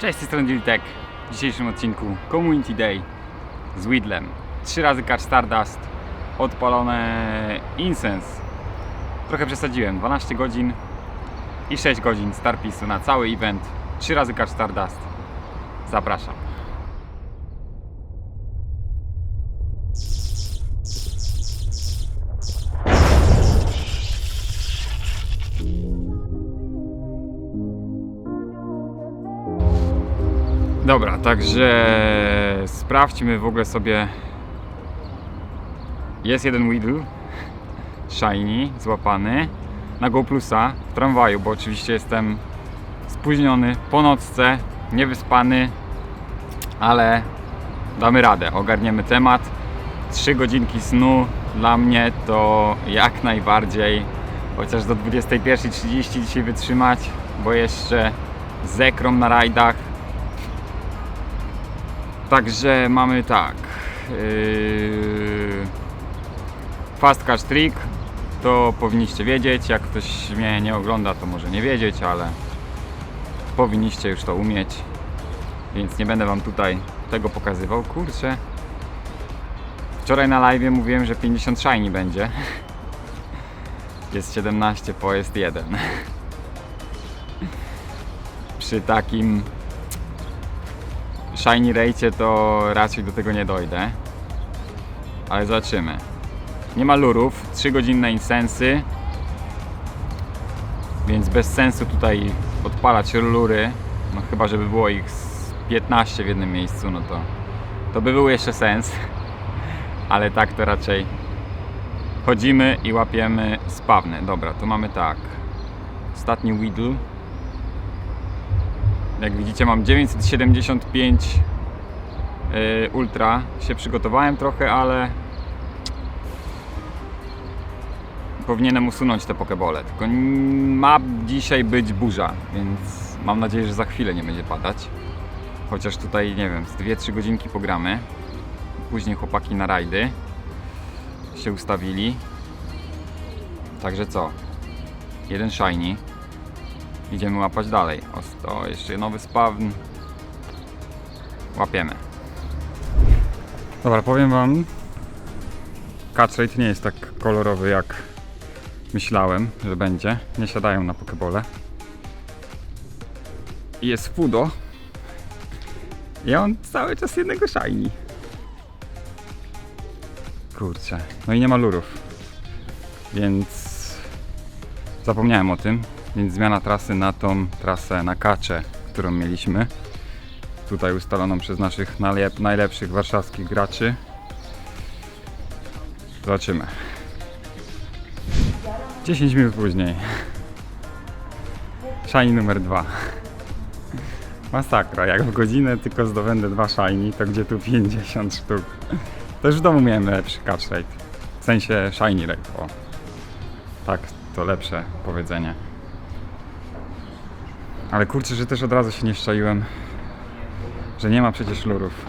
Cześć, z tej strony. W dzisiejszym odcinku Community Day z Widlem. Trzy razy Catch Stardust, odpalone Incense. Trochę przesadziłem, 12 godzin i 6 godzin Starpisu na cały event. Trzy razy Catch Stardust. Zapraszam. Dobra, także sprawdźmy w ogóle sobie. Jest jeden Weedle Shiny złapany. Na GoPlusa w tramwaju, bo oczywiście jestem spóźniony po nocce, niewyspany, ale damy radę, ogarniemy temat. 3 godzinki snu. Dla mnie to jak najbardziej, chociaż do 21.30 dzisiaj wytrzymać, bo jeszcze zekrom na rajdach, Także mamy tak. Yy, fast Cash Trick to powinniście wiedzieć. Jak ktoś mnie nie ogląda, to może nie wiedzieć, ale powinniście już to umieć. Więc nie będę Wam tutaj tego pokazywał. Kurczę. Wczoraj na live mówiłem, że 50 shiny będzie. Jest 17 po jest 1. Przy takim shiny rejcie to raczej do tego nie dojdę. Ale zobaczymy. Nie ma lurów, 3 godzinne insensy. Więc bez sensu tutaj odpalać lury. No chyba, żeby było ich z 15 w jednym miejscu, no to to by był jeszcze sens. Ale tak to raczej chodzimy i łapiemy spawny. Dobra, to mamy tak. Ostatni Weedle. Jak widzicie mam 975 yy, Ultra. Się przygotowałem trochę, ale powinienem usunąć te pokebole. Tylko ma dzisiaj być burza, więc mam nadzieję, że za chwilę nie będzie padać. Chociaż tutaj, nie wiem, z 2-3 godzinki pogramy. Później chłopaki na rajdy się ustawili. Także co? Jeden shiny. Idziemy łapać dalej. O, to jeszcze nowy spawn. Łapiemy. Dobra, powiem wam. Catch nie jest tak kolorowy jak myślałem, że będzie. Nie siadają na pokebole. Jest fudo. I on cały czas jednego shiny. Kurczę. No i nie ma lurów. Więc zapomniałem o tym. Więc zmiana trasy na tą trasę na kacze, którą mieliśmy. Tutaj ustaloną przez naszych najlep- najlepszych warszawskich graczy. Zobaczymy. 10 minut później. Shiny numer 2. Masakra, jak w godzinę tylko zdobędę dwa shiny, to gdzie tu 50 sztuk. Już w domu miałem lepszy catch rate. W sensie shiny rate, o. Tak, to lepsze powiedzenie. Ale kurczę, że też od razu się nie szczaiłem, że nie ma przecież lurów.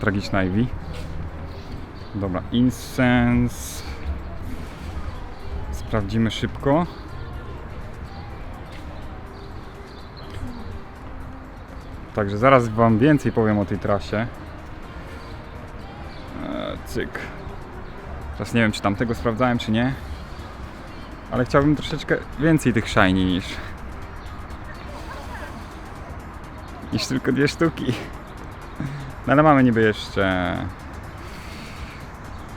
Tragiczna Ivy. Dobra, incense. Sprawdzimy szybko. Także zaraz Wam więcej powiem o tej trasie. Eee, cyk. Teraz nie wiem, czy tamtego sprawdzałem, czy nie. Ale chciałbym troszeczkę więcej tych shiny niż niż tylko dwie sztuki. No ale mamy niby jeszcze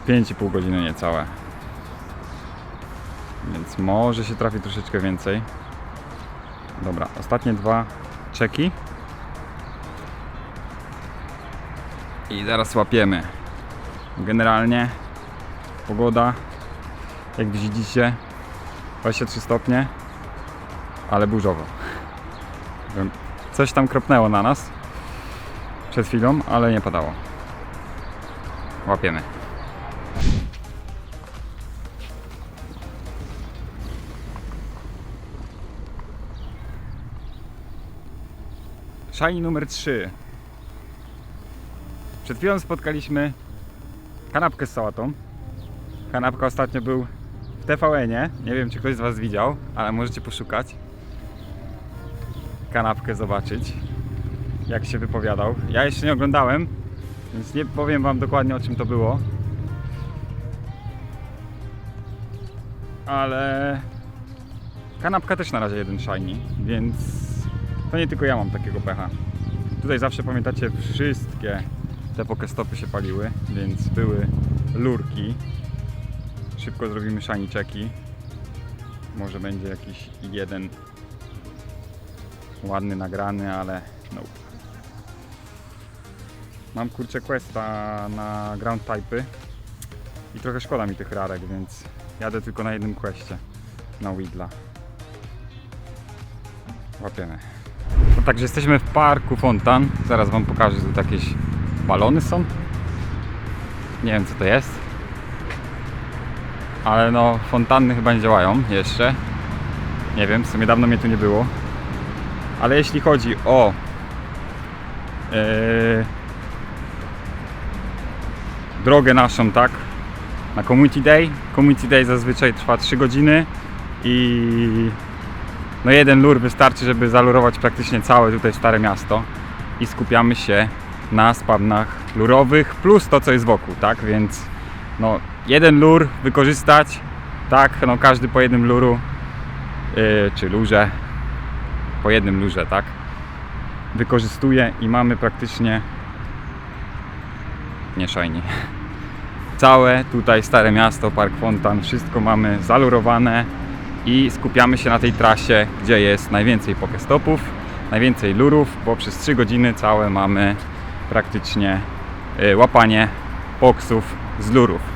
5,5 godziny niecałe. Więc może się trafi troszeczkę więcej. Dobra, ostatnie dwa czeki. I zaraz łapiemy. Generalnie pogoda, jak widzicie, 23 stopnie, ale burzowo. Coś tam kropnęło na nas przed chwilą, ale nie padało. Łapiemy. Shiny numer 3. Przed chwilą spotkaliśmy kanapkę z sałatą. Kanapka ostatnio był TVN-ie. Nie wiem, czy ktoś z Was widział, ale możecie poszukać. kanapkę zobaczyć, jak się wypowiadał. Ja jeszcze nie oglądałem, więc nie powiem Wam dokładnie o czym to było. Ale kanapka też na razie jeden shiny, więc to nie tylko ja mam takiego pecha. Tutaj zawsze pamiętacie, wszystkie te pokestopy się paliły, więc były lurki. Szybko zrobimy shiny checki. Może będzie jakiś jeden ładny nagrany, ale no. Mam kurczę questa na ground typy i trochę szkoda mi tych rarek, więc jadę tylko na jednym questie na Widla. Łapiemy. No także jesteśmy w parku Fontan. Zaraz wam pokażę, tu jakieś balony są. Nie wiem co to jest. Ale no fontanny chyba nie działają jeszcze. Nie wiem, w sumie dawno mnie tu nie było. Ale jeśli chodzi o yy, drogę naszą, tak? Na Community Day. Community Day zazwyczaj trwa 3 godziny i no jeden lur wystarczy, żeby zalurować praktycznie całe tutaj Stare Miasto i skupiamy się na spawnach lurowych plus to, co jest wokół, tak? Więc no jeden lur wykorzystać, tak? No każdy po jednym luru yy, czy lurze po jednym lurze, tak? Wykorzystuje i mamy praktycznie nie. Całe tutaj Stare Miasto, Park Fontan, wszystko mamy zalurowane i skupiamy się na tej trasie, gdzie jest najwięcej pokestopów, najwięcej lurów, bo przez 3 godziny całe mamy praktycznie y, łapanie poksów z lurów.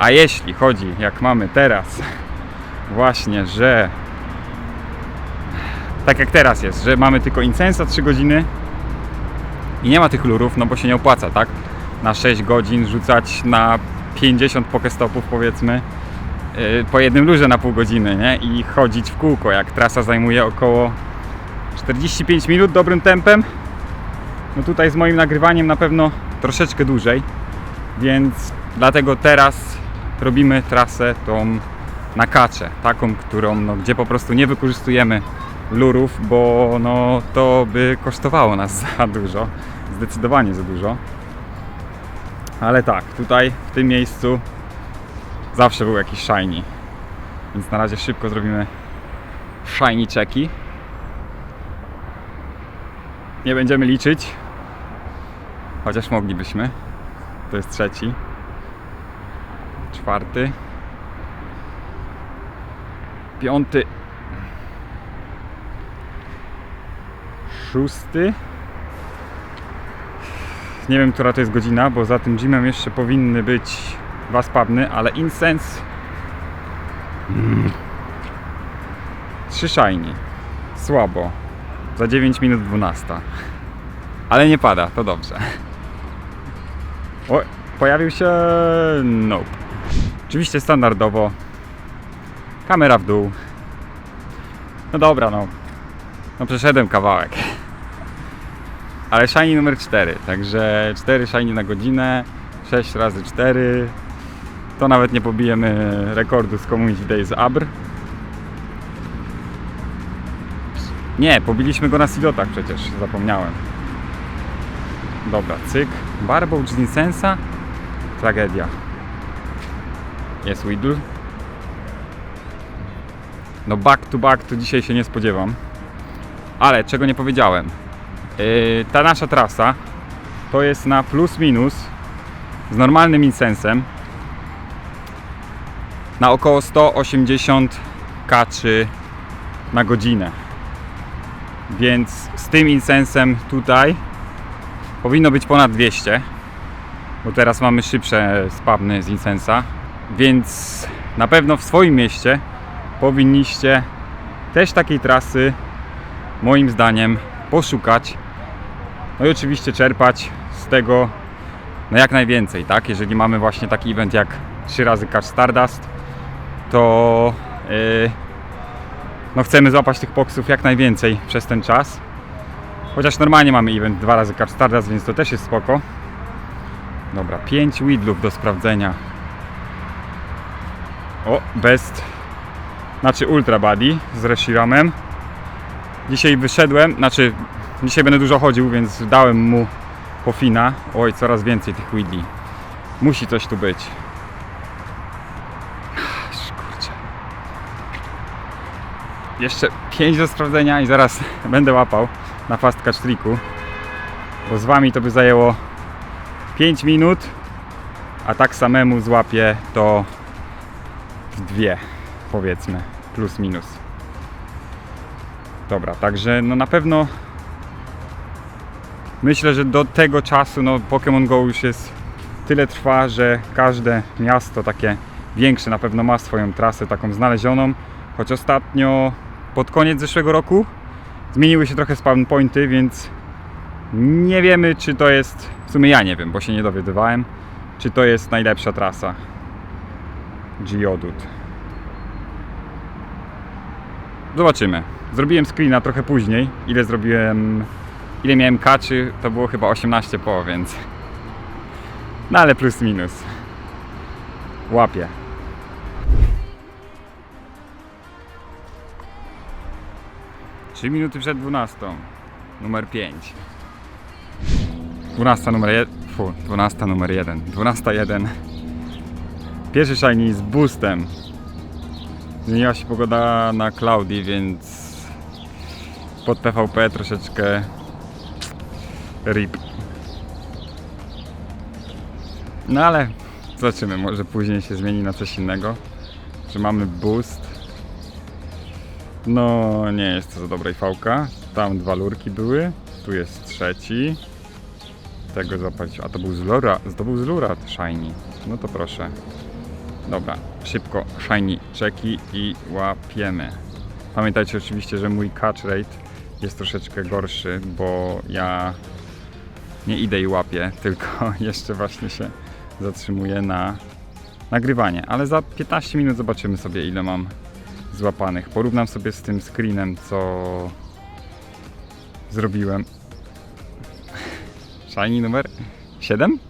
A jeśli chodzi, jak mamy teraz, właśnie, że tak jak teraz jest, że mamy tylko incensa 3 godziny i nie ma tych lurów, no bo się nie opłaca, tak? Na 6 godzin rzucać na 50 pokestopów powiedzmy yy, po jednym lurze na pół godziny, nie? I chodzić w kółko, jak trasa zajmuje około 45 minut dobrym tempem. No tutaj z moim nagrywaniem na pewno troszeczkę dłużej, więc dlatego teraz robimy trasę tą na kacze, taką, którą, no, gdzie po prostu nie wykorzystujemy lurów, bo no, to by kosztowało nas za dużo, zdecydowanie za dużo. Ale tak, tutaj w tym miejscu zawsze był jakiś shiny, więc na razie szybko zrobimy shiny checki. Nie będziemy liczyć, chociaż moglibyśmy. To jest trzeci, czwarty, piąty, szósty. Nie wiem, która to jest godzina, bo za tym gymem jeszcze powinny być dwa spawny, ale Incense. Mm. Trzy shiny. Słabo. Za 9 minut 12. Ale nie pada, to dobrze. O, pojawił się. Nope. Oczywiście standardowo. Kamera w dół. No dobra, no. No przeszedłem kawałek. Ale shiny numer 4, także 4 shiny na godzinę, 6 razy 4. To nawet nie pobijemy rekordu z Community Days Abr. Nie, pobiliśmy go na silotach przecież, zapomniałem. Dobra, cyk. Barboł z Incensa? Tragedia. Jest Whittle. No back to back to dzisiaj się nie spodziewam. Ale czego nie powiedziałem. Yy, ta nasza trasa to jest na plus minus z normalnym incensem na około 180 kaczy na godzinę. Więc z tym incensem tutaj powinno być ponad 200, bo teraz mamy szybsze spawny z incensa, więc na pewno w swoim mieście powinniście też takiej trasy moim zdaniem poszukać. No i oczywiście czerpać z tego no jak najwięcej, tak? Jeżeli mamy właśnie taki event jak 3 razy Catch Stardust, to yy, no chcemy złapać tych poksów jak najwięcej przez ten czas. Chociaż normalnie mamy event 2 razy Catch Stardust, więc to też jest spoko. Dobra, 5 widlów do sprawdzenia. O, best, znaczy Ultra Body z Reshiramem. Dzisiaj wyszedłem, znaczy dzisiaj będę dużo chodził, więc dałem mu pofina. Oj, coraz więcej tych widli. Musi coś tu być. Kurczę. Jeszcze 5 do sprawdzenia i zaraz będę łapał na fast catch tricku. Bo z wami to by zajęło 5 minut, a tak samemu złapię to dwie, powiedzmy, plus minus. Dobra, także no na pewno myślę, że do tego czasu no Pokémon Go już jest tyle trwa, że każde miasto takie większe na pewno ma swoją trasę taką znalezioną, choć ostatnio pod koniec zeszłego roku zmieniły się trochę spawn pointy, więc nie wiemy czy to jest, w sumie ja nie wiem, bo się nie dowiadywałem, czy to jest najlepsza trasa Geodut. Zobaczymy. Zrobiłem screena trochę później. Ile zrobiłem, ile miałem kaczy, to było chyba 18 po, więc no ale plus minus. Łapię. Trzy minuty przed 12. Numer 5. 12 numer 1. Fu, 12 numer 1. 12 1. Pierwszy shiny z boostem. Zmieniła się pogoda na cloudy, więc pod PvP troszeczkę rip. No ale zobaczymy, może później się zmieni na coś innego. Że mamy boost. No nie jest to za dobrej fałka. Tam dwa lurki były. Tu jest trzeci. Tego złapać. A to był z lura. To był z lura shiny. No to proszę. Dobra, szybko shiny czeki i łapiemy. Pamiętajcie oczywiście, że mój catch rate jest troszeczkę gorszy, bo ja nie idę i łapię, tylko jeszcze właśnie się zatrzymuję na nagrywanie. Ale za 15 minut zobaczymy sobie ile mam złapanych. Porównam sobie z tym screenem, co zrobiłem. Shiny numer 7?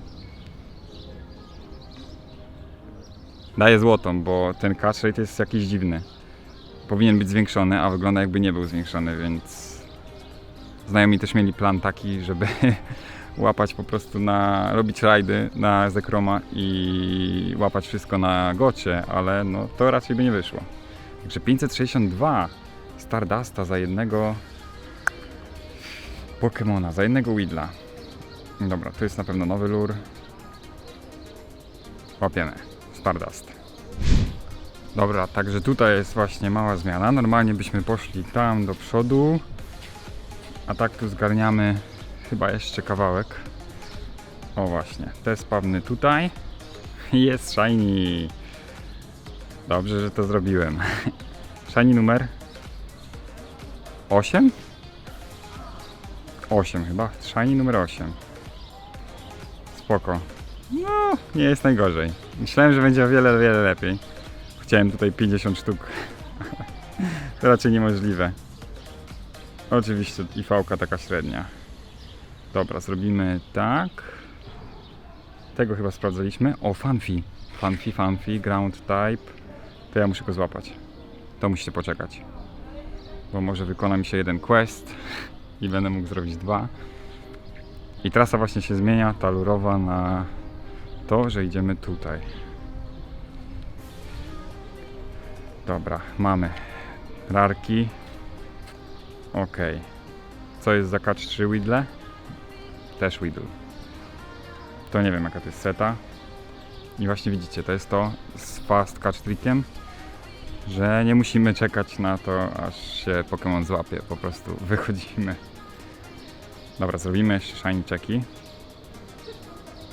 Daję złotą, bo ten catch rate jest jakiś dziwny. Powinien być zwiększony, a wygląda jakby nie był zwiększony, więc znajomi też mieli plan taki, żeby łapać po prostu na, robić rajdy na Zekroma i łapać wszystko na gocie, ale no to raczej by nie wyszło. Także 562 Stardusta za jednego Pokemona, za jednego Widla. Dobra, to jest na pewno nowy lure. Łapiemy. Stardust. Dobra, także tutaj jest właśnie mała zmiana. Normalnie byśmy poszli tam do przodu. A tak tu zgarniamy chyba jeszcze kawałek. O właśnie, te spawny tutaj. Jest shiny. Dobrze, że to zrobiłem. Shiny numer 8? 8 chyba. Shiny numer 8. Spoko. No, nie jest najgorzej. Myślałem, że będzie o wiele, wiele lepiej. Chciałem tutaj 50 sztuk. to raczej niemożliwe. Oczywiście i fałka taka średnia. Dobra, zrobimy tak. Tego chyba sprawdzaliśmy. O, Fanfi. Fanfi, Fanfi, Ground Type. To ja muszę go złapać. To musicie poczekać. Bo może wykona mi się jeden quest i będę mógł zrobić dwa. I trasa właśnie się zmienia, ta lurowa na to, że idziemy tutaj. Dobra, mamy rarki. Ok. Co jest za catch 3 widle? Też widle. To nie wiem jaka to jest seta. I właśnie widzicie, to jest to z fast catch trickiem, że nie musimy czekać na to, aż się Pokémon złapie. Po prostu wychodzimy. Dobra, zrobimy jeszcze shiny checki.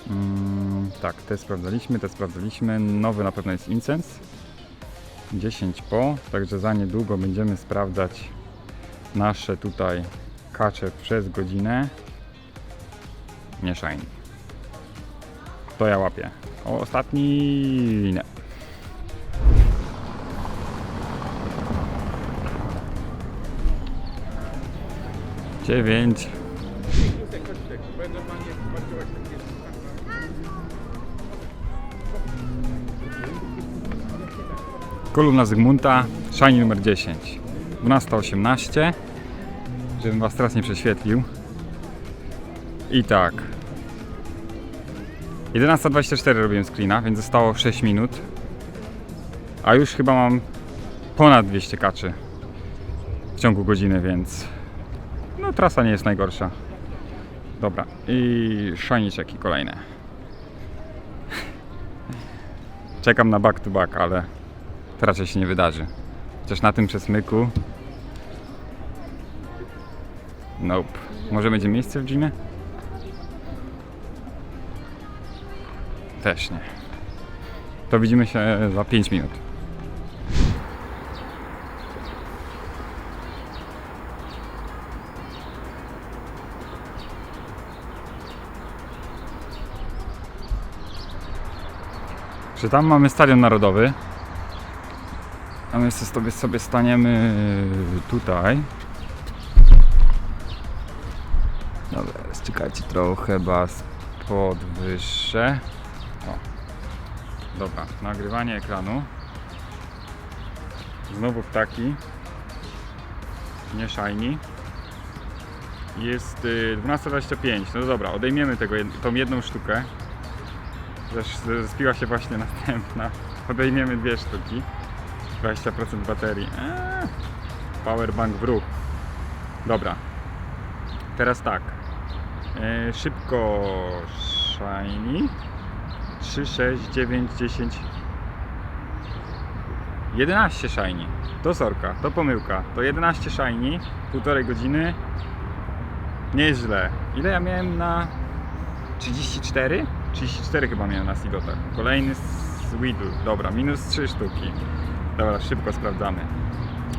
Mm, tak, te sprawdzaliśmy, te sprawdzaliśmy. Nowy na pewno jest Incense. 10 po, także za niedługo będziemy sprawdzać nasze tutaj kacze przez godzinę. Nie shiny. To ja łapię. O, ostatni... nie. Dziewięć. Kolumna Zygmunta, shiny numer 10. 12.18. żebym was teraz nie prześwietlił. I tak. 11.24 robiłem screena, więc zostało 6 minut. A już chyba mam ponad 200 kaczy w ciągu godziny, więc no trasa nie jest najgorsza. Dobra, i szajniczeki kolejne. Czekam na back to back, ale to raczej się nie wydarzy. Chociaż na tym przesmyku. Nope. Może będzie miejsce w gymie? Też nie. To widzimy się za 5 minut. Czy tam mamy stadion narodowy? A my sobie, sobie staniemy tutaj. Dobra, czekajcie trochę, was podwyższę. O. Dobra, nagrywanie ekranu. Znowu ptaki. Nie shiny. Jest y, 12.25. No dobra, odejmiemy tego, tą jedną sztukę. Zesz- Spiła się właśnie następna. Odejmiemy dwie sztuki. 20% baterii. Eee, powerbank w ruch. Dobra. Teraz tak. E, szybko shiny. 3, 6, 9, 10. 11 shiny. To sorka, to pomyłka. To 11 shiny, półtorej godziny. Nieźle. Ile ja miałem na 34? 34 chyba miałem na Sidotach. Kolejny z Weedle. Dobra, minus 3 sztuki. Dobra, szybko sprawdzamy.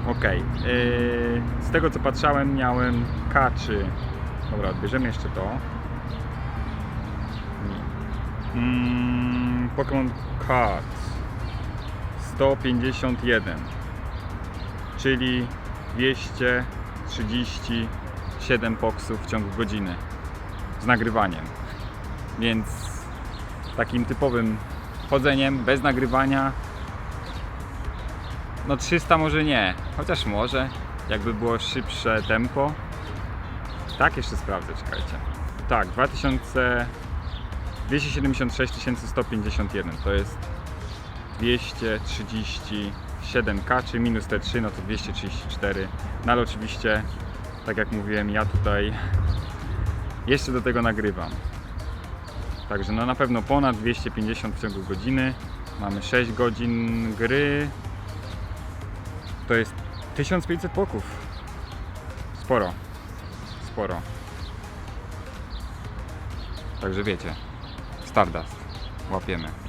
Ok. z tego co patrzałem, miałem kaczy. Dobra, odbierzemy jeszcze to. Mm, Pokémon Card 151 czyli 237 poksów w ciągu godziny z nagrywaniem więc takim typowym chodzeniem bez nagrywania no 300 może nie chociaż może jakby było szybsze tempo. Tak jeszcze sprawdzę czekajcie. Tak 2000 276 151 to jest 237 kaczy minus te 3 no to 234 no ale oczywiście tak jak mówiłem ja tutaj jeszcze do tego nagrywam. Także no na pewno ponad 250 w ciągu godziny. Mamy 6 godzin gry to jest 1500 poków. Sporo. Sporo. Także wiecie, Stardust. Łapiemy.